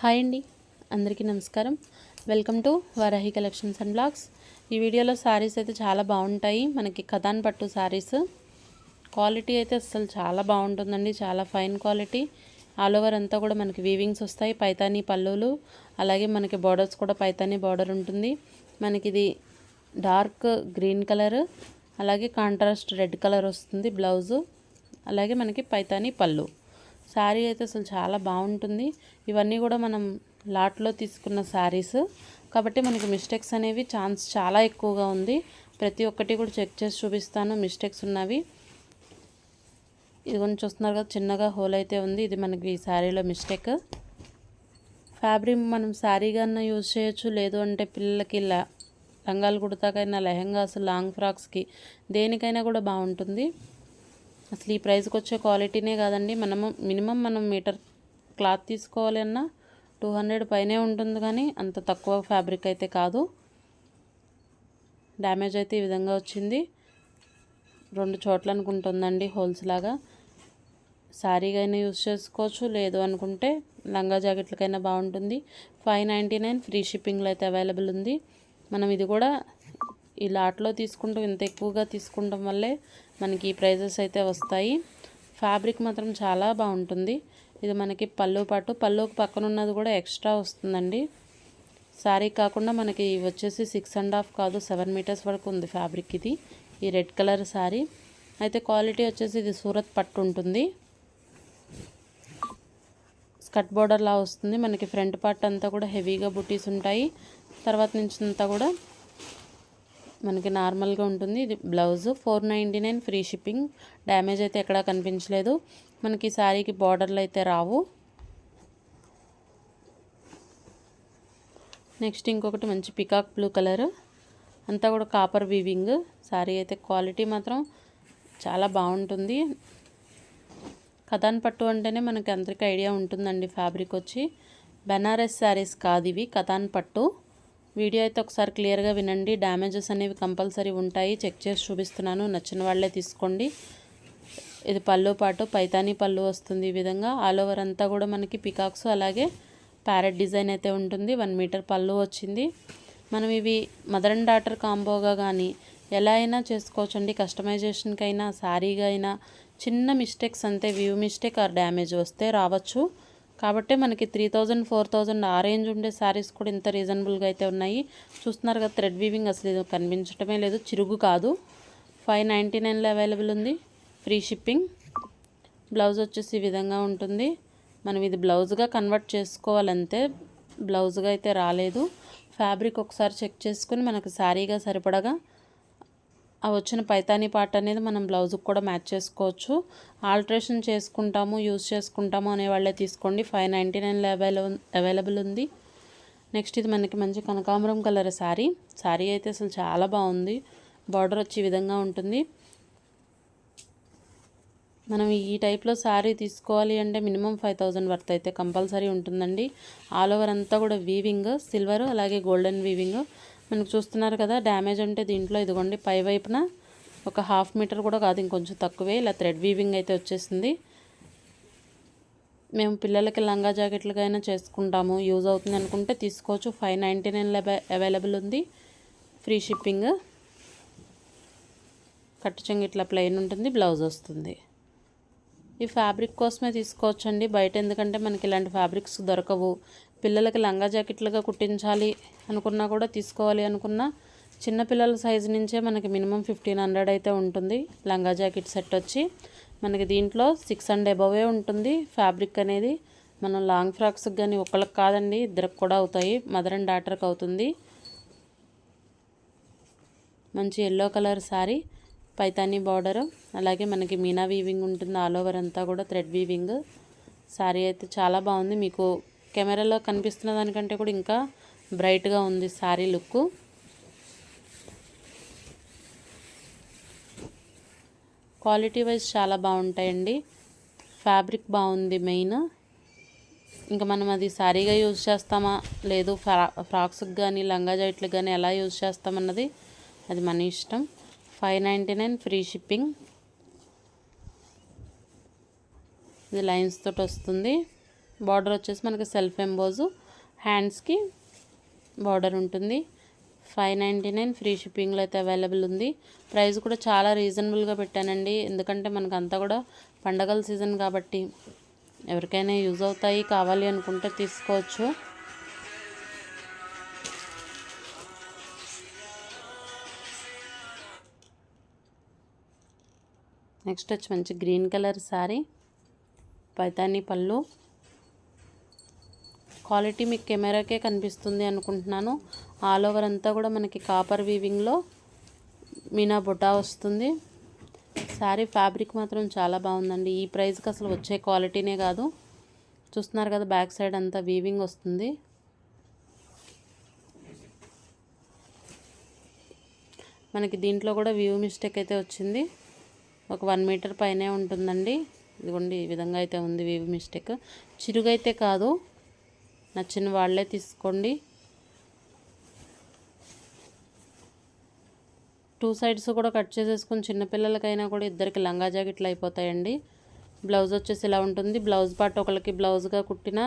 Hi అండి. అందరికీ నమస్కారం. Welcome to Varahi collections and blogs. ఈ వీడియోలో శారీస్ అయితే చాలా బాగుంటాయి. మనకి కథాన్ పట్టు శారీస్ క్వాలిటీ అయితే అసలు చాలా బాగుంటుందండి. చాలా ఫైన్ క్వాలిటీ. ఆల్ ఓవర్ అంతా కూడా మనకి వీవింగ్స్ వస్తాయి. పైతానీ పళ్ళులు అలాగే మనకి బార్డర్స్ కూడా పైతానీ బార్డర్ ఉంటుంది. మనకి ఇది డార్క్ గ్రీన్ కలర్ అలాగే కాంట్రాస్ట్ రెడ్ కలర్ వస్తుంది బ్లౌజు అలాగే మనకి పైతానీ పళ్ళు. శారీ అయితే అసలు చాలా బాగుంటుంది. ఇవన్నీ కూడా మనం లాట్లో తీసుకున్న శారీస్. కాబట్టి మనకి మిస్టేక్స్ అనేవి ఛాన్స్ చాలా ఎక్కువగా ఉంది. ప్రతి ఒక్కటి కూడా చెక్ చేసి చూపిస్తాను. మిస్టేక్స్ ఉన్నవి. ఇది కొంచెం చూస్తున్నారు కదా చిన్నగా హోల్ అయితే ఉంది. ఇది మనకి ఈ శారీలో మిస్టేక్. ఫ్యాబ్రిక్ మనం శారీగానే యూజ్ చేయొచ్చు. లేదు అంటే పిల్లలకి ల లంగాలు కుడతాకైనా లెహంగాస్ లాంగ్ ఫ్రాక్స్కి దేనికైనా కూడా బాగుంటుంది. అసలు ఈ ప్రైస్కి వచ్చే క్వాలిటీనే కాదండి. మనము మినిమం మనం మీటర్ క్లాత్ తీసుకోవాలి అన్నా టూ హండ్రెడ్ పైనే ఉంటుంది కానీ అంత తక్కువ ఫ్యాబ్రిక్ అయితే కాదు. డ్యామేజ్ అయితే ఈ విధంగా వచ్చింది. రెండు చోట్ల అనుకుంటుందండి హోల్స్ లాగా. శారీగా అయినా యూస్ చేసుకోవచ్చు. లేదు అనుకుంటే లంగా జాకెట్లకైనా బాగుంటుంది. ఫైవ్ నైంటీ నైన్ ఫ్రీ షిప్పింగ్లో అయితే అవైలబుల్ ఉంది. మనం ఇది కూడా ఈ లాట్లో తీసుకుంటూ. ఇంత ఎక్కువగా తీసుకుంటాం వల్లే మనకి ఈ ప్రైజెస్ అయితే వస్తాయి. ఫ్యాబ్రిక్ మాత్రం చాలా బాగుంటుంది. ఇది మనకి పళ్ళు పాటు పళ్ళుకి పక్కన ఉన్నది కూడా ఎక్స్ట్రా వస్తుందండి. శారీ కాకుండా మనకి వచ్చేసి సిక్స్ అండ్ హాఫ్ కాదు సెవెన్ మీటర్స్ వరకు ఉంది ఫ్యాబ్రిక్ ఇది. ఈ రెడ్ కలర్ శారీ అయితే క్వాలిటీ వచ్చేసి ఇది సూరత్ పట్టు ఉంటుంది. స్కట్ బోర్డర్లా వస్తుంది. మనకి ఫ్రంట్ పార్ట్ అంతా కూడా హెవీగా బుటీస్ ఉంటాయి. తర్వాత నుంచి అంతా కూడా మనకి నార్మల్గా ఉంటుంది. ఇది blouse four ninety nine free shipping. Damage అయితే ఎక్కడా కనిపించలేదు. మనకి శారీకి బార్డర్లు అయితే రావు. నెక్స్ట్ ఇంకొకటి మంచి పికాక్ బ్లూ కలర్. అంతా కూడా కాపర్ వీవింగ్. శారీ అయితే క్వాలిటీ మాత్రం చాలా బాగుంటుంది. కథాన్ పట్టు అంటేనే మనకి అందరికీ ఐడియా ఉంటుందండి ఫ్యాబ్రిక్ వచ్చి. బెనారస్ శారీస్ కాదు ఇవి కథాన్ పట్టు. వీడియో అయితే ఒకసారి క్లియర్గా వినండి. డ్యామేజెస్ అనేవి కంపల్సరీ ఉంటాయి. చెక్ చేసి చూపిస్తున్నాను. నచ్చిన వాళ్ళే తీసుకోండి. ఇది పళ్ళు పాటు పైతానీ పళ్ళు వస్తుంది ఈ విధంగా. ఆల్ ఓవర్ అంతా కూడా మనకి పికాక్స్ అలాగే ప్యారెట్ డిజైన్ అయితే ఉంటుంది. వన్ మీటర్ పళ్ళు వచ్చింది. మనం ఇవి మదర్ అండ్ డాటర్ కాంబోగా కానీ ఎలా అయినా చేసుకోవచ్చండి. కస్టమైజేషన్కి అయినా శారీగా అయినా చిన్న మిస్టేక్స్ అంతే వ్యూ మిస్టేక్ ఆర్ డ్యామేజ్ వస్తే రావచ్చు. కాబట్టి మనకి త్రీ థౌజండ్ ఫోర్ థౌజండ్ ఆ రేంజ్ ఉండే శారీస్ కూడా ఇంత రీజనబుల్గా అయితే ఉన్నాయి. చూస్తున్నారు కదా థ్రెడ్ వీవింగ్ అసలు ఇది కనిపించడమే లేదు చిరుగు కాదు. ఫైవ్ నైంటీ నైన్లో అవైలబుల్ ఉంది ఫ్రీ షిప్పింగ్. బ్లౌజ్ వచ్చేసి ఈ విధంగా ఉంటుంది. మనం ఇది బ్లౌజ్గా కన్వర్ట్ చేసుకోవాలంతే బ్లౌజ్గా అయితే రాలేదు. ఫ్యాబ్రిక్ ఒకసారి చెక్ చేసుకుని మనకు శారీగా సరిపడగా ఆ వచ్చిన పైతానీ పార్ట్ అనేది మనం బ్లౌజ్కి కూడా మ్యాచ్ చేసుకోవచ్చు. ఆల్ట్రేషన్ చేసుకుంటాము యూస్ చేసుకుంటాము అనే వాళ్ళే తీసుకోండి. ఫైవ్ నైంటీ నైన్లో అవైలబుల్ అవైలబుల్ ఉంది. నెక్స్ట్ ఇది మనకి మంచి కనకాంబరం కలర్ శారీ. శారీ అయితే అసలు చాలా బాగుంది. బార్డర్ వచ్చి విధంగా ఉంటుంది. మనం ఈ టైప్లో శారీ తీసుకోవాలి అంటే మినిమం ఫైవ్ థౌజండ్ వర్త్ అయితే కంపల్సరీ ఉంటుందండి. ఆల్ ఓవర్ అంతా కూడా వీవింగ్ సిల్వర్ అలాగే గోల్డెన్ వీవింగ్ మనకు చూస్తున్నారు కదా డ్యామేజ్ అంటే దీంట్లో ఇదిగోండి పై వైపున ఒక హాఫ్ మీటర్ కూడా కాదు ఇంకొంచెం తక్కువే ఇలా థ్రెడ్ వీవింగ్ అయితే వచ్చేసింది. మేము పిల్లలకి లంగా జాకెట్లుగా చేసుకుంటాము యూజ్ అవుతుంది అనుకుంటే తీసుకోవచ్చు. ఫైవ్ నైంటీ నైన్లో అవైలబుల్ ఉంది ఫ్రీ షిప్పింగ్. కట్టు ఇట్లా ప్లెయిన్ ఉంటుంది బ్లౌజ్ వస్తుంది. ఈ ఫ్యాబ్రిక్ కోసమే తీసుకోవచ్చండి బయట ఎందుకంటే మనకి ఇలాంటి ఫ్యాబ్రిక్స్ దొరకవు. పిల్లలకి లంగా జాకెట్లుగా కుట్టించాలి అనుకున్నా కూడా తీసుకోవాలి అనుకున్నా చిన్నపిల్లల సైజు నుంచే మనకి మినిమం ఫిఫ్టీన్ హండ్రెడ్ అయితే ఉంటుంది. లంగా జాకెట్ సెట్ వచ్చి మనకి దీంట్లో సిక్స్ అండ్ అబవే ఉంటుంది. ఫ్యాబ్రిక్ అనేది మనం లాంగ్ ఫ్రాక్స్కి కానీ ఒకళ్ళకి కాదండి ఇద్దరికి కూడా అవుతాయి. మదర్ అండ్ డాటర్కి అవుతుంది. మంచి yellow colour sari Paithani border అలాగే మనకి మీనా వీవింగ్ ఉంటుంది. ఆల్ ఓవర్ అంతా కూడా థ్రెడ్ వీవింగ్. శారీ అయితే చాలా బాగుంది. మీకు కెమెరాలో కనిపిస్తున్న దానికంటే కూడా ఇంకా బ్రైట్గా ఉంది శారీ లుక్. క్వాలిటీ వైజ్ చాలా బాగుంటాయండి. ఫ్యాబ్రిక్ బాగుంది మెయిన్. ఇంకా మనం అది శారీగా యూజ్ చేస్తామా? లేదు ఫ్రా ఫ్రాక్స్కి కానీ లంగా జైట్లకు కానీ ఎలా యూజ్ చేస్తామన్నది అది మన ఇష్టం. Five ninety nine free shipping. ఇది లైన్స్ తోటి వస్తుంది. బార్డర్ వచ్చేసి మనకి సెల్ఫ్ ఎంబోజు హ్యాండ్స్కి బార్డర్ ఉంటుంది. ఫైవ్ నైంటీ నైన్ ఫ్రీ షిప్పింగ్లో అయితే అవైలబుల్ ఉంది. ప్రైస్ కూడా చాలా రీజనబుల్గా పెట్టానండి. ఎందుకంటే మనకు అంతా కూడా పండగల సీజన్ కాబట్టి ఎవరికైనా యూజ్ అవుతాయి కావాలి అనుకుంటే తీసుకోవచ్చు. నెక్స్ట్ వచ్చి మంచి గ్రీన్ కలర్ శారీ పైతాని పళ్ళు. క్వాలిటీ మీకు కెమెరాకే కనిపిస్తుంది అనుకుంటున్నాను. ఆల్ ఓవర్ అంతా కూడా మనకి కాపర్ వీవింగ్లో మీనా బుటా వస్తుంది. శారీ ఫ్యాబ్రిక్ మాత్రం చాలా బాగుందండి. ఈ ప్రైస్కి అసలు వచ్చే క్వాలిటీనే కాదు. చూస్తున్నారు కదా బ్యాక్ సైడ్ అంతా వీవింగ్ వస్తుంది. మనకి దీంట్లో కూడా వ్యూ మిస్టేక్ అయితే వచ్చింది. ఒక వన్ మీటర్ పైనే ఉంటుందండి. ఇదిగోండి ఈ విధంగా అయితే ఉంది వ్యూ మిస్టేక్ చిరుగైతే కాదు. నచ్చిన వాళ్ళే తీసుకోండి. టూ సైడ్స్ కూడా కట్ చేసేసుకుని చిన్నపిల్లలకైనా కూడా ఇద్దరికి లంగా జాకెట్లు అయిపోతాయండి. బ్లౌజ్ వచ్చేసి ఇలా ఉంటుంది. బ్లౌజ్ పార్ట్ ఒకరికి బ్లౌజ్గా కుట్టిన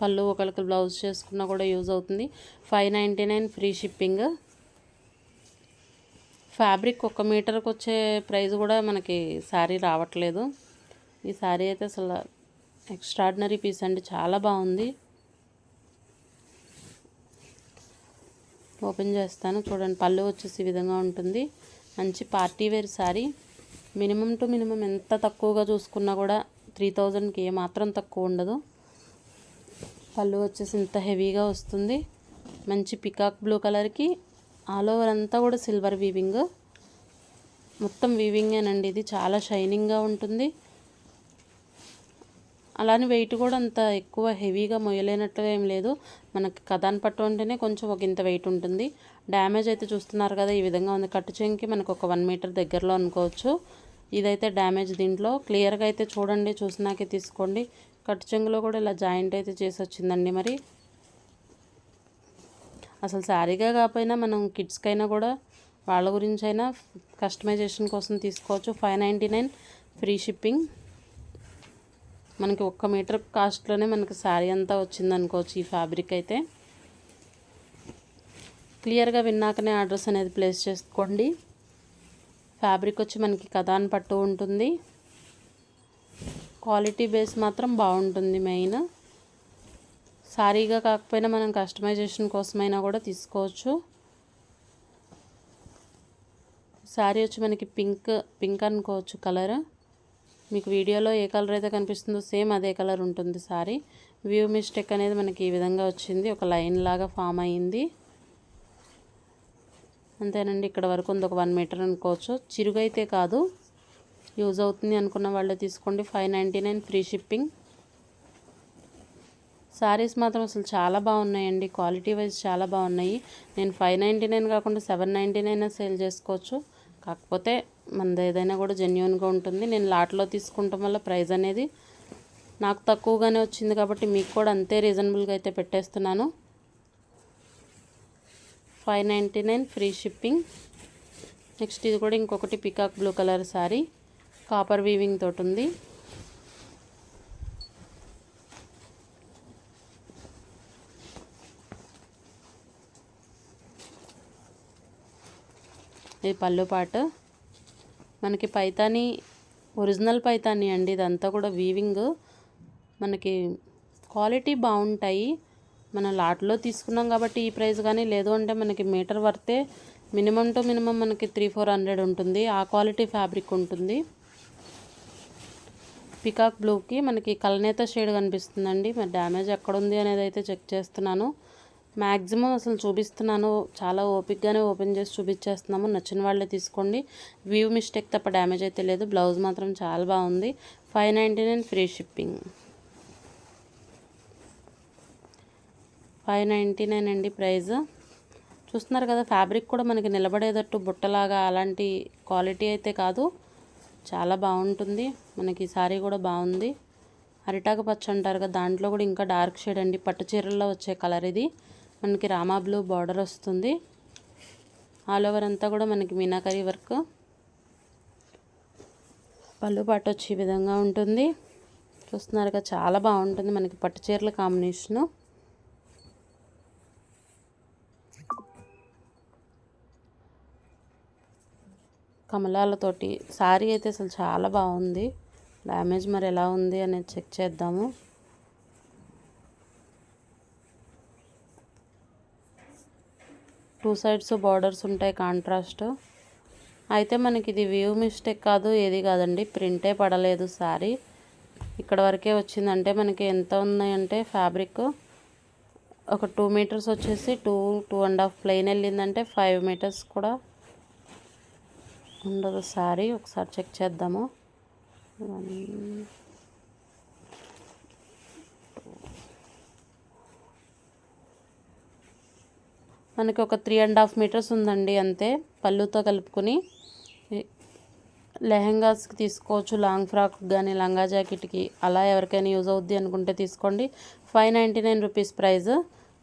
పళ్ళు ఒకరికి బ్లౌజ్ చేసుకున్నా కూడా యూజ్ అవుతుంది. Five ninety nine free shipping fabric ఒక మీటర్కి వచ్చే ప్రైస్ కూడా మనకి శారీ రావట్లేదు. ఈ శారీ అయితే అసలు ఎక్స్ట్రాడినరీ పీస్ అండి. చాలా బాగుంది. ఓపెన్ చేస్తాను. చూడండి పళ్ళు వచ్చేసి విధంగా ఉంటుంది. మంచి party wear sari minimum to minimum ఎంత తక్కువగా చూసుకున్నా కూడా త్రీ థౌజండ్కి ఏమాత్రం తక్కువ ఉండదు. పళ్ళు వచ్చేసి ఇంత హెవీగా వస్తుంది. మంచి పికాక్ బ్లూ కలర్కి ఆల్ ఓవర్ అంతా కూడా సిల్వర్ వీవింగ్. మొత్తం వీవింగేనండి ఇది చాలా షైనింగ్గా ఉంటుంది. అలానే వెయిట్ కూడా అంత ఎక్కువ హెవీగా మొయ్యలేనట్టుగా ఏం లేదు. మనకి కథాన్ పట్టు అంటేనే కొంచెం ఒక ఇంత వెయిట్ ఉంటుంది. డ్యామేజ్ అయితే చూస్తున్నారు కదా ఈ విధంగా ఉంది. కట్టు చెంకి మనకు ఒక వన్ మీటర్ దగ్గరలో అనుకోవచ్చు. ఇదైతే డ్యామేజ్ దీంట్లో. క్లియర్గా అయితే చూడండి చూసినాకే తీసుకోండి. కట్టు చెంగులో కూడా ఇలా జాయింట్ అయితే చేసి వచ్చిందండి మరి. అసలు శారీగా కాకపోయినా మనం కిడ్స్కైనా కూడా వాళ్ళ గురించి అయినా కస్టమైజేషన్ కోసం తీసుకోవచ్చు. Five ninety nine free shipping మనకి ఒక్క మీటర్ కాస్ట్లోనే మనకి శారీ అంతా వచ్చింది అనుకోవచ్చు ఈ ఫ్యాబ్రిక్ అయితే. క్లియర్గా విన్నాకనే అడ్రస్ అనేది ప్లేస్ చేసుకోండి. ఫ్యాబ్రిక్ వచ్చి మనకి కథాన్ పట్టు ఉంటుంది. క్వాలిటీ బేస్ మాత్రం బాగుంటుంది మెయిన్ సారీగా కాకపోయినా మనం కస్టమైజేషన్ కోసమైనా కూడా తీసుకోవచ్చు. శారీ వచ్చి మనకి పింక్ పింక్ అనుకోవచ్చు కలర్ మీకు వీడియోలో ఏ కలర్ అయితే కనిపిస్తుందో సేమ్ అదే కలర్ ఉంటుంది సారీ. వ్యూ మిస్టేక్ అనేది మనకి ఈ విధంగా వచ్చింది. ఒక లైన్ లాగా ఫామ్ అయ్యింది అంతేనండి ఇక్కడ వరకు ఉంది. ఒక వన్ మీటర్ అనుకోవచ్చు. చిరుగైతే కాదు యూజ్ అవుతుంది అనుకున్న వాళ్ళే తీసుకోండి. Five ninety nine free shipping. Saris మాత్రం అసలు చాలా బాగున్నాయండి. క్వాలిటీ వైజ్ చాలా బాగున్నాయి. నేను ఫైవ్ నైంటీ నైన్ కాకుండా సెవెన్ నైంటీ నైన్ సేల్ చేసుకోవచ్చు. కాకపోతే మనది ఏదైనా కూడా జెన్యున్గా ఉంటుంది. నేను లాట్లో తీసుకుంటాం వల్ల ప్రైస్ అనేది నాకు తక్కువగానే వచ్చింది కాబట్టి మీకు కూడా అంతే రీజనబుల్గా అయితే పెట్టేస్తున్నాను. Five ninety nine free shipping next ఇది కూడా ఇంకొకటి peacock blue colour sari copper weaving తోటి ఉంది. ఇది పళ్ళు పాటు. మనకి పైతాని ఒరిజినల్ పైతాని అండి. ఇదంతా కూడా వీవింగ్. మనకి క్వాలిటీ బాగుంటాయి. మనం లాట్లో తీసుకున్నాం కాబట్టి ఈ ప్రైస్ కానీ లేదు అంటే మనకి మీటర్ వర్తే మినిమం టు మినిమం మనకి త్రీ ఫోర్ హండ్రెడ్ ఉంటుంది. ఆ క్వాలిటీ ఫ్యాబ్రిక్ ఉంటుంది. పికాక్ బ్లూకి మనకి కలనేత షేడ్ కనిపిస్తుందండి. మరి డ్యామేజ్ ఎక్కడ ఉంది అనేది అయితే చెక్ చేస్తున్నాను. మ్యాక్సిమం అసలు చూపిస్తున్నాను. చాలా ఓపిక్గానే ఓపెన్ చేసి చూపించేస్తున్నాము. నచ్చిన వాళ్ళే తీసుకోండి. వ్యూ మిస్టేక్ తప్ప డ్యామేజ్ అయితే లేదు. బ్లౌజ్ మాత్రం చాలా బాగుంది. Five ninety nine free shipping. Five ninety nine అండి ప్రైజ్ చూస్తున్నారు కదా ఫ్యాబ్రిక్ కూడా మనకి నిలబడేటట్టు బుట్టలాగా అలాంటి క్వాలిటీ అయితే కాదు. చాలా బాగుంటుంది. మనకి ఈ సారీ కూడా బాగుంది. అరిటాకు పచ్చ అంటారు కదా దాంట్లో కూడా ఇంకా డార్క్ షేడ్ అండి. పట్టు చీరల్లో వచ్చే కలర్ ఇది. మనకి రామా బ్లూ బార్డర్ వస్తుంది. ఆల్ ఓవర్ అంతా కూడా మనకి మీనాకరీ వర్క్. పళ్ళు పాటు వచ్చే విధంగా ఉంటుంది. చూస్తున్నారుగా చాలా బాగుంటుంది మనకి పట్టు చీరల కాంబినేషను. కమలాలతోటి శారీ అయితే అసలు చాలా బాగుంది డ్యామేజ్ మరి ఎలా ఉంది అనేది చెక్ చేద్దాము టూ సైడ్స్ బార్డర్స్ ఉంటాయి కాంట్రాస్ట్. అయితే మనకి ఇది వ్యూ మిస్టేక్ కాదు ఏది కాదండి. ప్రింటే పడలేదు శారీ ఇక్కడ వరకే వచ్చిందంటే మనకి ఎంత ఉన్నాయంటే ఫ్యాబ్రిక్. ఒక టూ మీటర్స్ వచ్చేసి two two and half plain వెళ్ళిందంటే ఫైవ్ మీటర్స్ కూడా ఉండదు శారీ ఒకసారి చెక్ చేద్దాము. మనకి ఒక త్రీ అండ్ హాఫ్ మీటర్స్ ఉందండి అంతే. పళ్ళుతో కలుపుకొని లెహెంగాస్కి తీసుకోవచ్చు లాంగ్ ఫ్రాక్ కానీ లంగా జాకెట్కి. అలా ఎవరికైనా యూజ్ అవుద్ది అనుకుంటే తీసుకోండి. Five ninety nine rupees price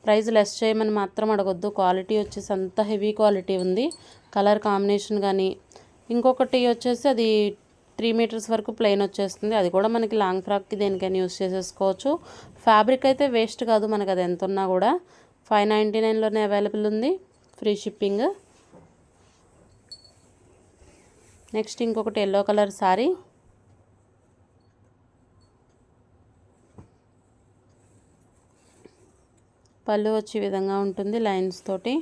price less చేయమని మాత్రం అడగొద్దు. క్వాలిటీ వచ్చేసి అంత హెవీ క్వాలిటీ ఉంది. కలర్ కాంబినేషన్ కానీ ఇంకొకటి వచ్చేసి అది త్రీ మీటర్స్ వరకు ప్లెయిన్ వచ్చేస్తుంది. అది కూడా మనకి లాంగ్ ఫ్రాక్కి దేనికైనా యూజ్ చేసేసుకోవచ్చు. ఫ్యాబ్రిక్ అయితే వేస్ట్ కాదు మనకి అది ఎంత ఉన్నా కూడా. ఫైవ్ నైంటీ నైన్లోనే అవైలబుల్ ఉంది. Free shipping. నెక్స్ట్ ఇంకొకటి ఎల్లో కలర్ శారీ పళ్ళు వచ్చే విధంగా ఉంటుంది లైన్స్ తోటి.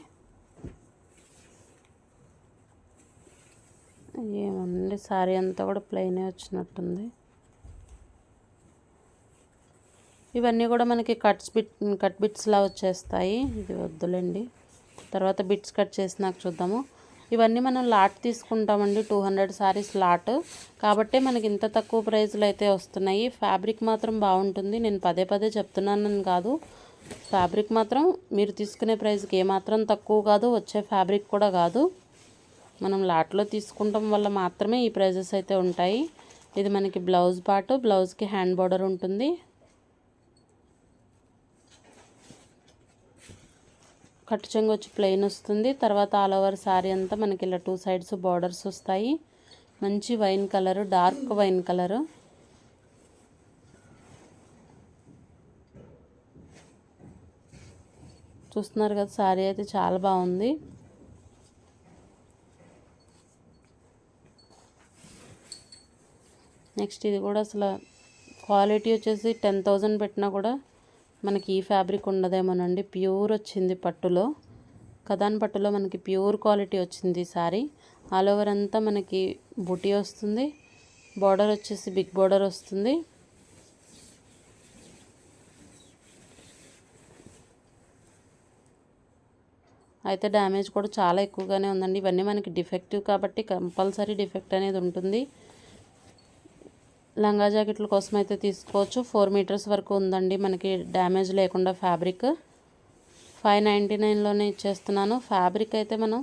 ఏముంది శారీ అంతా కూడా ప్లెయినే వచ్చినట్టుంది. ఇవన్నీ కూడా మనకి కట్స్ బిట్ కట్ బిట్స్లా వచ్చేస్తాయి. ఇది వద్దులేండి. తర్వాత బిట్స్ కట్ చేసి నాకు చూద్దాము. ఇవన్నీ మనం లాట్ తీసుకుంటామండి. Two hundred saris lot. కాబట్టే మనకి ఇంత తక్కువ ప్రైస్లో అయితే వస్తున్నాయి. ఫ్యాబ్రిక్ మాత్రం బాగుంటుంది. నేను పదే పదే చెప్తున్నానని కాదు. ఫ్యాబ్రిక్ మాత్రం మీరు తీసుకునే ప్రైస్కి ఏమాత్రం తక్కువ కాదు. వచ్చే ఫ్యాబ్రిక్ కూడా కాదు. మనం లాట్లో తీసుకుంటాం వల్ల మాత్రమే ఈ ప్రైజెస్ అయితే ఉంటాయి. ఇది మనకి బ్లౌజ్ పాటు. బ్లౌజ్కి హ్యాండ్ బార్డర్ ఉంటుంది. కట్టు చెంగు వచ్చి ప్లెయిన్ వస్తుంది. తర్వాత ఆల్ ఓవర్ శారీ అంతా మనకి ఇలా టూ సైడ్స్ బార్డర్స్ వస్తాయి. మంచి wine colour dark wine colour చూస్తున్నారు కదా శారీ అయితే చాలా బాగుంది. నెక్స్ట్ ఇది కూడా అసలు క్వాలిటీ వచ్చేసి టెన్ థౌజండ్ పెట్టినా కూడా మనకి ఈ ఫ్యాబ్రిక్ ఉండదేమోనండి. ప్యూర్ వచ్చింది పట్టులో. కథాన్ పట్టులో మనకి ప్యూర్ క్వాలిటీ వచ్చింది సారీ. ఆల్ ఓవర్ అంతా మనకి బుటీ వస్తుంది. బార్డర్ వచ్చేసి బిగ్ బార్డర్ వస్తుంది. అయితే డ్యామేజ్ కూడా చాలా ఎక్కువగానే ఉందండి. ఇవన్నీ మనకి డిఫెక్టివ్ కాబట్టి కంపల్సరీ డిఫెక్ట్ అనేది ఉంటుంది. లంగా జాకెట్ల కోసం అయితే తీసుకోవచ్చు. ఫోర్ మీటర్స్ వరకు ఉందండి మనకి డ్యామేజ్ లేకుండా ఫ్యాబ్రిక్. ఫైవ్ నైంటీ నైన్లోనే ఇచ్చేస్తున్నాను. ఫ్యాబ్రిక్ అయితే మనం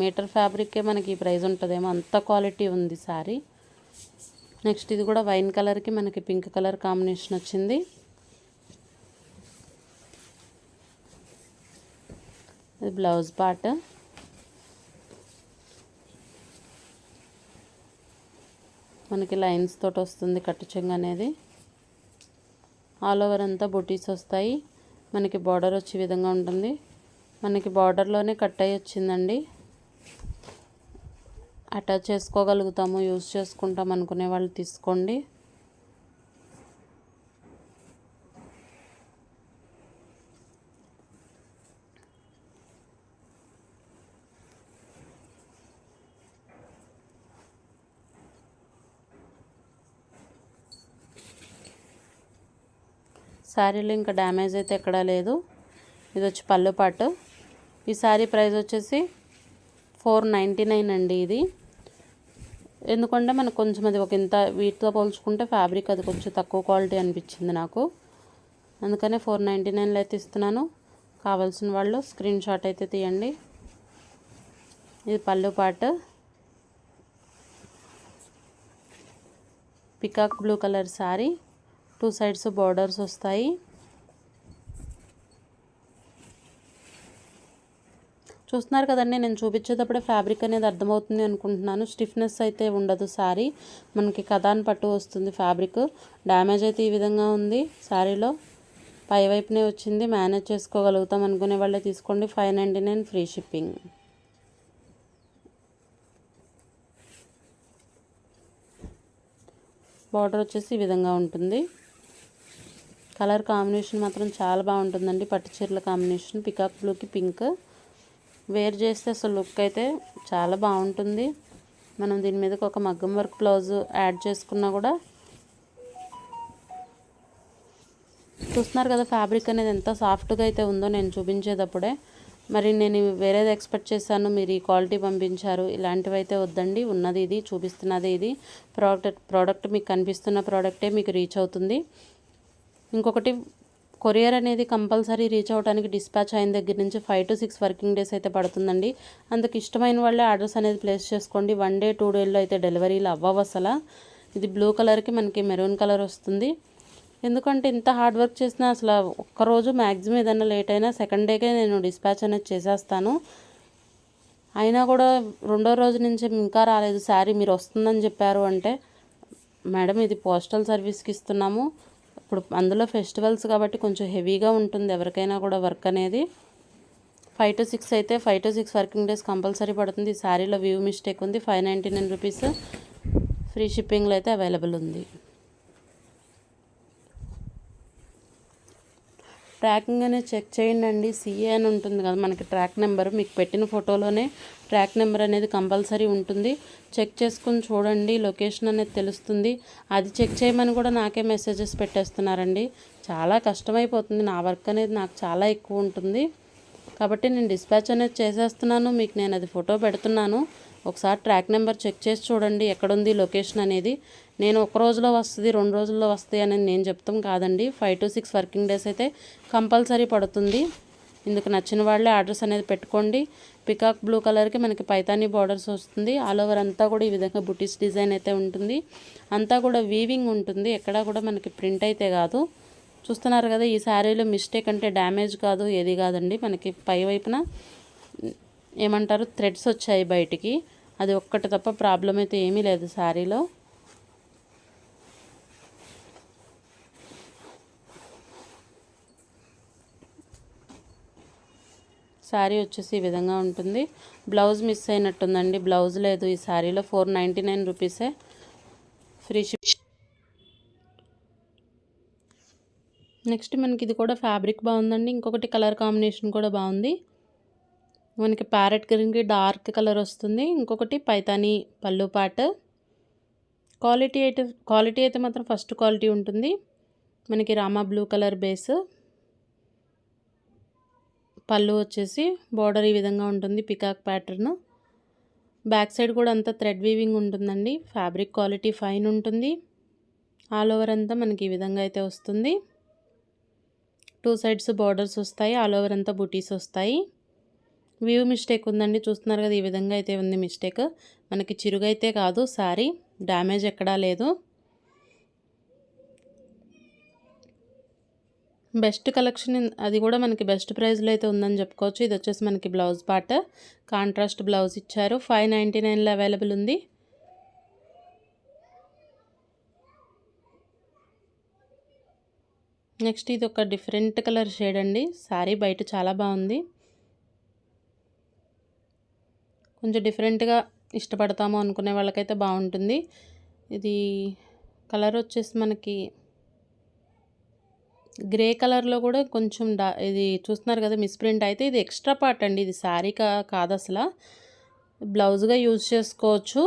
మీటర్ ఫ్యాబ్రికే మనకి ఈ ప్రైస్ ఉంటుందేమో. అంత క్వాలిటీ ఉంది సారీ. నెక్స్ట్ ఇది కూడా వైన్ కలర్కి మనకి పింక్ కలర్ కాంబినేషన్ వచ్చింది. ఇది బ్లౌజ్ పార్ట్. మనకి లైన్స్ తోటి వస్తుంది కట్టు చెంగు అనేది. ఆల్ ఓవర్ అంతా బొటీస్ వస్తాయి. మనకి బార్డర్ వచ్చే విధంగా ఉంటుంది. మనకి బార్డర్లోనే కట్ అయ్యి వచ్చిందండి. అటాచ్ చేసుకోగలుగుతాము యూస్ చేసుకుంటాం అనుకునే వాళ్ళు తీసుకోండి. శారీలో ఇంకా డ్యామేజ్ అయితే ఎక్కడా లేదు. ఇది వచ్చి పళ్ళు పాటు. ఈ శారీ ప్రైస్ వచ్చేసి ఫోర్ నైంటీ నైన్ అండి ఇది. ఎందుకంటే మనకు కొంచెం అది ఒక ఇంత వీటితో పోల్చుకుంటే ఫ్యాబ్రిక్ అది కొంచెం తక్కువ క్వాలిటీ అనిపించింది నాకు. అందుకనే ఫోర్ నైంటీ నైన్లో అయితే ఇస్తున్నాను. కావాల్సిన వాళ్ళు స్క్రీన్ షాట్ అయితే తీయండి. ఇది పళ్ళు పాటు. Peacock blue colour sari. Two sides borders వస్తాయి. చూస్తున్నారు కదండి నేను చూపించేటప్పుడే ఫ్యాబ్రిక్ అనేది అర్థమవుతుంది అనుకుంటున్నాను. స్టిఫ్నెస్ అయితే ఉండదు శారీ మనకి కథాన్ పట్టు వస్తుంది ఫ్యాబ్రిక్. డ్యామేజ్ అయితే ఈ విధంగా ఉంది శారీలో పై వైపునే వచ్చింది మేనేజ్ చేసుకోగలుగుతాం అనుకునే వాళ్ళే తీసుకోండి. Five ninety nine free shipping. Border వచ్చేసి ఈ విధంగా ఉంటుంది. కలర్ కాంబినేషన్ మాత్రం చాలా బాగుంటుందండి. పట్టు చీరల కాంబినేషన్ పికాక్ బ్లూకి పింక్. వేర్ చేస్తే అసలు లుక్ అయితే చాలా బాగుంటుంది. మనం దీని మీదకి ఒక మగ్గం వర్క్ బ్లౌజ్ యాడ్ చేసుకున్నా కూడా చూస్తున్నారు కదా ఫ్యాబ్రిక్ అనేది ఎంత సాఫ్ట్గా అయితే ఉందో నేను చూపించేటప్పుడే. మరి నేను వేరేది ఎక్స్పెక్ట్ చేశాను మీరు ఈ క్వాలిటీ పంపించారు ఇలాంటివి అయితే వద్దండి. ఉన్నది ఇది చూపిస్తున్నది ఇది. ప్రోడక్ట్ ప్రోడక్ట్ మీకు కనిపిస్తున్న ప్రోడక్టే మీకు రీచ్ అవుతుంది. ఇంకొకటి కొరియర్ అనేది కంపల్సరీ రీచ్ అవ్వడానికి డిస్పాచ్ అయిన దగ్గర నుంచి five to six working days అయితే పడుతుందండి. అందుకు ఇష్టమైన వాళ్ళే ఆర్డర్స్ అనేది ప్లేస్ చేసుకోండి. వన్ డే టూ డేల్లో అయితే డెలివరీలు అవ్వవు అసలు. ఇది బ్లూ కలర్కి మనకి మెరూన్ కలర్ వస్తుంది. ఎందుకంటే ఇంత హార్డ్ వర్క్ చేసినా అసలు ఒక్కరోజు మ్యాక్సిమం ఏదైనా లేట్ అయినా సెకండ్ డేకే నేను డిస్పాచ్ అనేది చేసేస్తాను. అయినా కూడా రెండో రోజు నుంచి ఇంకా రాలేదు. శారీ మీరు వస్తుందని చెప్పారు అంటే మేడం ఇది పోస్టల్ సర్వీస్కి ఇస్తున్నాము. ఇప్పుడు అందులో ఫెస్టివల్స్ కాబట్టి కొంచెం హెవీగా ఉంటుంది. ఎవరికైనా కూడా వర్క్ అనేది ఫైవ్ టు సిక్స్ అయితే five to six working days compulsory పడుతుంది. ఈ శారీలో వ్యూ మిస్టేక్ ఉంది. Five ninety nine rupees free షిప్పింగ్లో అయితే అవైలబుల్ ఉంది. ట్రాకింగ్ అనేది చెక్ చేయండి సిఏ అని ఉంటుంది కదా మనకి ట్రాక్ నెంబర్. మీకు పెట్టిన ఫోటోలోనే ట్రాక్ నెంబర్ అనేది కంపల్సరీ ఉంటుంది. చెక్ చేసుకుని చూడండి లొకేషన్ అనేది తెలుస్తుంది. అది చెక్ చేయమని కూడా నాకే మెసేజెస్ పెట్టేస్తున్నారండి. చాలా కష్టమైపోతుంది. నా వర్క్ అనేది నాకు చాలా ఎక్కువ ఉంటుంది. కాబట్టి నేను డిస్పాచ్ అనేది చేసేస్తున్నాను. మీకు నేను అది ఫోటో పెడుతున్నాను. ఒకసారి ట్రాక్ నెంబర్ చెక్ చేసి చూడండి ఎక్కడుంది లొకేషన్ అనేది. నేను ఒక రోజులో వస్తుంది రెండు రోజుల్లో వస్తాయి అనేది నేను చెప్తాం కాదండి. Five to six working days అయితే కంపల్సరీ పడుతుంది. ఇందుకు నచ్చిన వాళ్ళే ఆర్డర్స్ అనేది పెట్టుకోండి. పికాక్ బ్లూ కలర్కి మనకి పైతానీ బార్డర్స్ వస్తుంది. ఆల్ ఓవర్ అంతా కూడా ఈ విధంగా బుటీస్ డిజైన్ అయితే ఉంటుంది. అంతా కూడా వీవింగ్ ఉంటుంది. ఎక్కడా కూడా మనకి ప్రింట్ అయితే కాదు. చూస్తున్నారు కదా ఈ శారీలో మిస్టేక్ అంటే డ్యామేజ్ కాదు ఏది కాదండి. మనకి పై వైపున ఏమంటారు థ్రెడ్స్ వచ్చాయి బయటికి. అది ఒక్కటి తప్ప ప్రాబ్లం అయితే ఏమీ లేదు శారీలో. శారీ వచ్చేసి ఈ విధంగా ఉంటుంది. Blouse miss అయినట్టుందండి. బ్లౌజ్ లేదు ఈ శారీలో. ఫోర్ నైంటీ నైన్ రూపీసే. Free ship. నెక్స్ట్ మనకి ఇది కూడా ఫ్యాబ్రిక్ బాగుందండి. ఇంకొకటి కలర్ కాంబినేషన్ కూడా బాగుంది. మనకి ప్యారెట్ గ్రీన్కి డార్క్ కలర్ వస్తుంది. ఇంకొకటి పైతాని పళ్ళు పాట. క్వాలిటీ అయితే క్వాలిటీ అయితే మాత్రం ఫస్ట్ క్వాలిటీ ఉంటుంది. మనకి రామా బ్లూ కలర్ బేస్. పళ్ళు వచ్చేసి బార్డర్ ఈ విధంగా ఉంటుంది పికాక్ ప్యాటర్న్. బ్యాక్ సైడ్ కూడా అంతా థ్రెడ్ వీవింగ్ ఉంటుందండి. ఫ్యాబ్రిక్ క్వాలిటీ ఫైన్ ఉంటుంది. ఆల్ ఓవర్ అంతా మనకి ఈ విధంగా అయితే వస్తుంది. టూ సైడ్స్ బార్డర్స్ వస్తాయి ఆల్ ఓవర్ అంతా బుటీస్ వస్తాయి. వ్యూ మిస్టేక్ ఉందండి. చూస్తున్నారు కదా ఈ విధంగా అయితే ఉంది మిస్టేక్ మనకి చిరుగైతే కాదు. సారీ డ్యామేజ్ ఎక్కడా లేదు. బెస్ట్ కలెక్షన్ అది కూడా మనకి బెస్ట్ ప్రైస్లో అయితే ఉందని చెప్పుకోవచ్చు. ఇది వచ్చేసి మనకి బ్లౌజ్ పార్ట్ కాంట్రాస్ట్ బ్లౌజ్ ఇచ్చారు. ఫైవ్ నైంటీ నైన్లో అవైలబుల్ ఉంది. నెక్స్ట్ ఇది ఒక డిఫరెంట్ కలర్ షేడ్ అండి. సారీ బయట చాలా బాగుంది. కొంచెం డిఫరెంట్గా ఇష్టపడతాము అనుకునే వాళ్ళకైతే బాగుంటుంది. ఇది కలర్ వచ్చేసి మనకి గ్రే కలర్లో కూడా కొంచెం డా ఇది చూస్తున్నారు కదా మిస్ప్రింట్ అయితే ఇది ఎక్స్ట్రా పార్ట్ అండి. ఇది శారీ కా కాదు అసలు. బ్లౌజ్గా యూజ్ చేసుకోవచ్చు.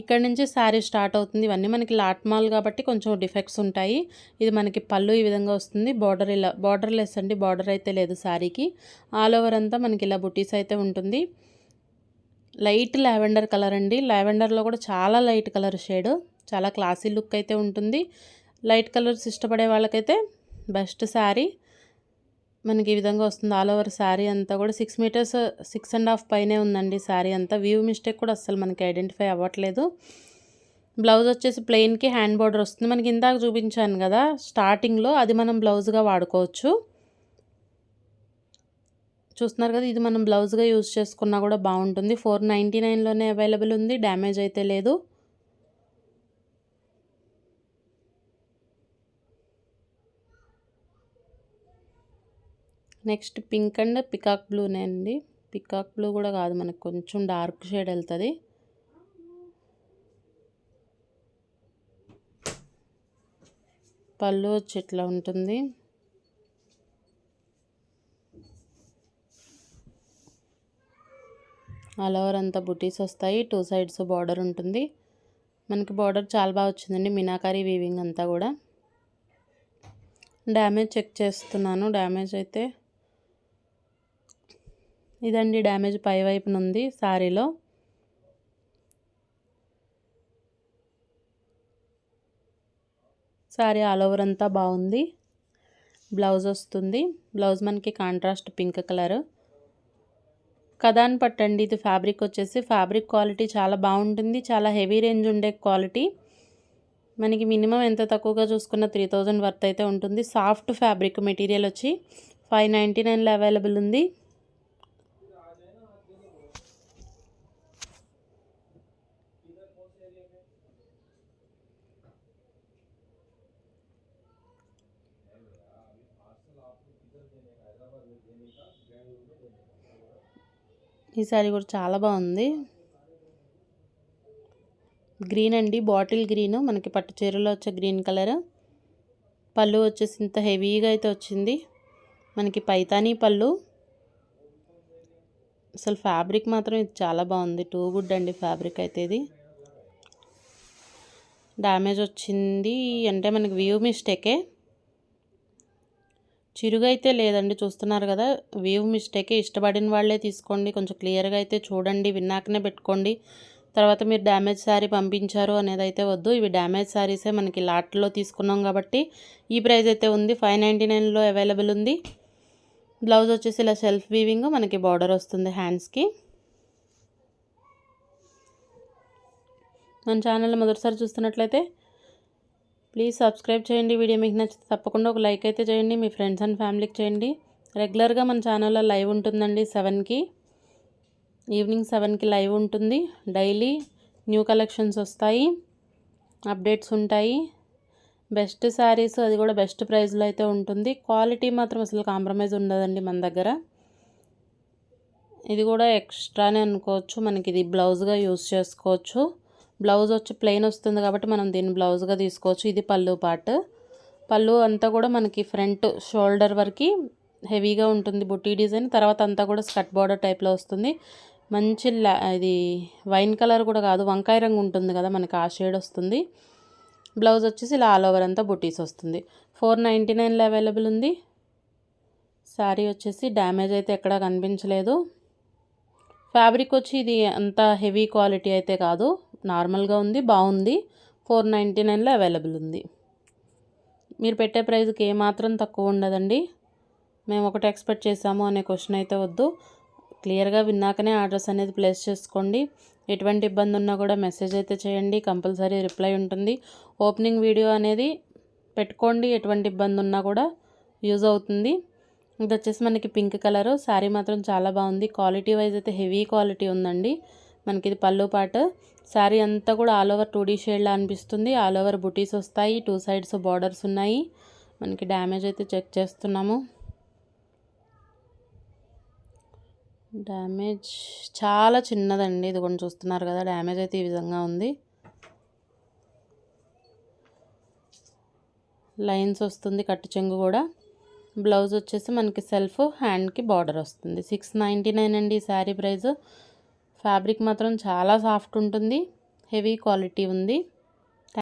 ఇక్కడ నుంచి శారీ స్టార్ట్ అవుతుంది. ఇవన్నీ మనకి లాట్ మాల్ కాబట్టి కొంచెం డిఫెక్ట్స్ ఉంటాయి. ఇది మనకి పళ్ళు ఈ విధంగా వస్తుంది. బార్డర్ ఇలా బార్డర్ లెస్ అండి. బార్డర్ అయితే లేదు శారీకి. ఆల్ ఓవర్ అంతా మనకి ఇలా బుటీస్ అయితే ఉంటుంది. లైట్ లావెండర్ కలర్ అండి. లావెండర్లో కూడా చాలా లైట్ కలర్ షేడ్. చాలా క్లాసీ లుక్ అయితే ఉంటుంది. లైట్ కలర్స్ ఇష్టపడే వాళ్ళకైతే బెస్ట్ శారీ. మనకి ఈ విధంగా వస్తుంది. ఆల్ ఓవర్ శారీ అంతా కూడా six metres six and half పైనే ఉందండి శారీ అంతా. వ్యూ మిస్టేక్ కూడా అస్సలు మనకి ఐడెంటిఫై అవ్వట్లేదు. బ్లౌజ్ వచ్చేసి ప్లెయిన్కి హ్యాండ్ బార్డర్ వస్తుంది. మనకి ఇందాక చూపించాను కదా స్టార్టింగ్లో అది మనం బ్లౌజ్గా వాడుకోవచ్చు. చూస్తున్నారు కదా ఇది మనం బ్లౌజ్గా యూజ్ చేసుకున్నా కూడా బాగుంటుంది. ఫోర్ నైంటీ నైన్లోనే అవైలబుల్ ఉంది డ్యామేజ్ అయితే లేదు. నెక్స్ట్ పింక్ అండ్ పికాక్ బ్లూనే అండి. పికాక్ బ్లూ కూడా కాదు మనకు కొంచెం డార్క్ షేడ్ వెళ్తుంది. పళ్ళు వచ్చి ఇట్లా ఉంటుంది. ఆల్ ఓవర్ అంతా బుటీస్ వస్తాయి. టూ సైడ్స్ బార్డర్ ఉంటుంది. మనకి బార్డర్ చాలా బాగా వచ్చిందండి. మినాకారి వీవింగ్ అంతా కూడా. డ్యామేజ్ చెక్ చేస్తున్నాను. డ్యామేజ్ అయితే ఇదండి. డ్యామేజ్ పై వైపున ఉంది శారీలో శారీ ఆల్ ఓవర్ అంతా బాగుంది. బ్లౌజ్ వస్తుంది. బ్లౌజ్ మనకి కాంట్రాస్ట్ పింక్ కలర్. కథాన్ పట్టండి. ఇది ఫ్యాబ్రిక్ వచ్చేసి ఫ్యాబ్రిక్ క్వాలిటీ చాలా బాగుంటుంది. చాలా హెవీ రేంజ్ ఉండే క్వాలిటీ మనకి మినిమం ఎంత తక్కువగా చూసుకున్న త్రీ థౌజండ్ వర్త్ అయితే ఉంటుంది. సాఫ్ట్ ఫ్యాబ్రిక్ మెటీరియల్ వచ్చి ఫైవ్ నైంటీ నైన్లో అవైలబుల్ ఉంది. ఈ శారీ కూడా చాలా బాగుంది. గ్రీన్ అండి. బాటిల్ గ్రీన్ మనకి పట్టు చీరలో వచ్చే గ్రీన్ కలర్ పళ్ళు వచ్చేసి ఇంత హెవీగా అయితే వచ్చింది. మనకి పైతానీ పళ్ళు. అసలు ఫ్యాబ్రిక్ మాత్రం ఇది చాలా బాగుంది. టూ గుడ్ అండి ఫ్యాబ్రిక్ అయితే ఇది. డ్యామేజ్ వచ్చింది. అంటే మనకి వ్యూ మిస్టేకే చిరుగైతే అయితే లేదండి. చూస్తున్నారు కదా వ్యూ మిస్టేకే ఇష్టపడిన వాళ్ళే తీసుకోండి. కొంచెం క్లియర్గా అయితే చూడండి. విన్నాకనే పెట్టుకోండి. తర్వాత మీరు డ్యామేజ్ శారీ పంపించారు అనేది అయితే వద్దు. ఇవి డ్యామేజ్ శారీసే మనకి లాట్లో తీసుకున్నాం కాబట్టి ఈ ప్రైస్ అయితే ఉంది. ఫైవ్ నైంటీ నైన్లో అవైలబుల్ ఉంది. బ్లౌజ్ వచ్చేసి ఇలా సెల్ఫ్ వీవింగ్ మనకి బార్డర్ వస్తుంది హ్యాండ్స్కి మన ఛానల్ మొదటిసారి చూస్తున్నట్లయితే ప్లీజ్ సబ్స్క్రైబ్ చేయండి. వీడియో మీకు నచ్చితే తప్పకుండా ఒక లైక్ అయితే చేయండి. మీ ఫ్రెండ్స్ అండ్ ఫ్యామిలీకి చేయండి. రెగ్యులర్గా మన ఛానల్లో లైవ్ ఉంటుందండి సెవెన్కి ఈవినింగ్ సెవెన్కి లైవ్ ఉంటుంది. డైలీ న్యూ కలెక్షన్స్ వస్తాయి. అప్డేట్స్ ఉంటాయి. బెస్ట్ శారీస్ అది కూడా బెస్ట్ ప్రైస్లో అయితే ఉంటుంది. క్వాలిటీ మాత్రం అసలు కాంప్రమైజ్ ఉండదండి మన దగ్గర. ఇది కూడా ఎక్స్ట్రానే అనుకోవచ్చు. మనకి ఇది బ్లౌజ్గా యూస్ చేసుకోవచ్చు. బ్లౌజ్ వచ్చి ప్లెయిన్ వస్తుంది కాబట్టి మనం దీన్ని బ్లౌజ్గా తీసుకోవచ్చు. ఇది పళ్ళు పార్ట్. పళ్ళు అంతా కూడా మనకి ఫ్రంట్ షోల్డర్ వరకు హెవీగా ఉంటుంది బుట్టి డిజైన్. తర్వాత అంతా కూడా స్కట్ బార్డర్ టైప్లో వస్తుంది. మంచి ఇది వైన్ కలర్ కూడా కాదు వంకాయ రంగు ఉంటుంది కదా మనకి ఆ షేడ్ వస్తుంది. బ్లౌజ్ వచ్చేసి ఇలా ఆల్ ఓవర్ అంతా బుటీస్ వస్తుంది. ఫోర్ నైంటీ నైన్లో అవైలబుల్ ఉంది. శారీ వచ్చేసి డ్యామేజ్ అయితే ఎక్కడా కనిపించలేదు. ఫ్యాబ్రిక్ వచ్చి ఇది అంత హెవీ క్వాలిటీ అయితే కాదు. నార్మల్గా ఉంది బాగుంది. ఫోర్ నైంటీ నైన్లో అవైలబుల్ ఉంది. మీరు పెట్టే ప్రైస్కి ఏమాత్రం తక్కువ ఉండదండి. మేము ఒకటి ఎక్స్పెక్ట్ చేసాము అనే క్వశ్చన్ అయితే వద్దు. క్లియర్గా విన్నాకనే ఆర్డర్స్ అనేది ప్లేస్ చేసుకోండి. ఎటువంటి ఇబ్బంది ఉన్నా కూడా మెసేజ్ అయితే చేయండి. కంపల్సరీ రిప్లై ఉంటుంది. ఓపెనింగ్ వీడియో అనేది పెట్టుకోండి. ఎటువంటి ఇబ్బంది ఉన్నా కూడా యూజ్ అవుతుంది. ఇది వచ్చేసి మనకి పింక్ కలరు. శారీ మాత్రం చాలా బాగుంది. క్వాలిటీ వైజ్ అయితే హెవీ క్వాలిటీ ఉందండి. మనకి ఇది పళ్ళు పాటు. శారీ అంతా కూడా ఆల్ ఓవర్ టూ డీ షేడ్లా అనిపిస్తుంది. ఆల్ ఓవర్ బుటీస్ వస్తాయి. టూ సైడ్స్ బార్డర్స్ ఉన్నాయి. మనకి డ్యామేజ్ అయితే చెక్ చేస్తున్నాము. డ్యామేజ్ చాలా చిన్నదండి. ఇది కొన్ని చూస్తున్నారు కదా డ్యామేజ్ అయితే ఈ విధంగా ఉంది. లైన్స్ వస్తుంది కట్టు చెంగు కూడా. బ్లౌజ్ వచ్చేసి మనకి సెల్ఫ్ హ్యాండ్కి బార్డర్ వస్తుంది. సిక్స్ నైంటీ నైన్ అండి ఈ శారీ ప్రైస్ ఫ్యాబ్రిక్ మాత్రం చాలా సాఫ్ట్ ఉంటుంది. హెవీ క్వాలిటీ ఉంది.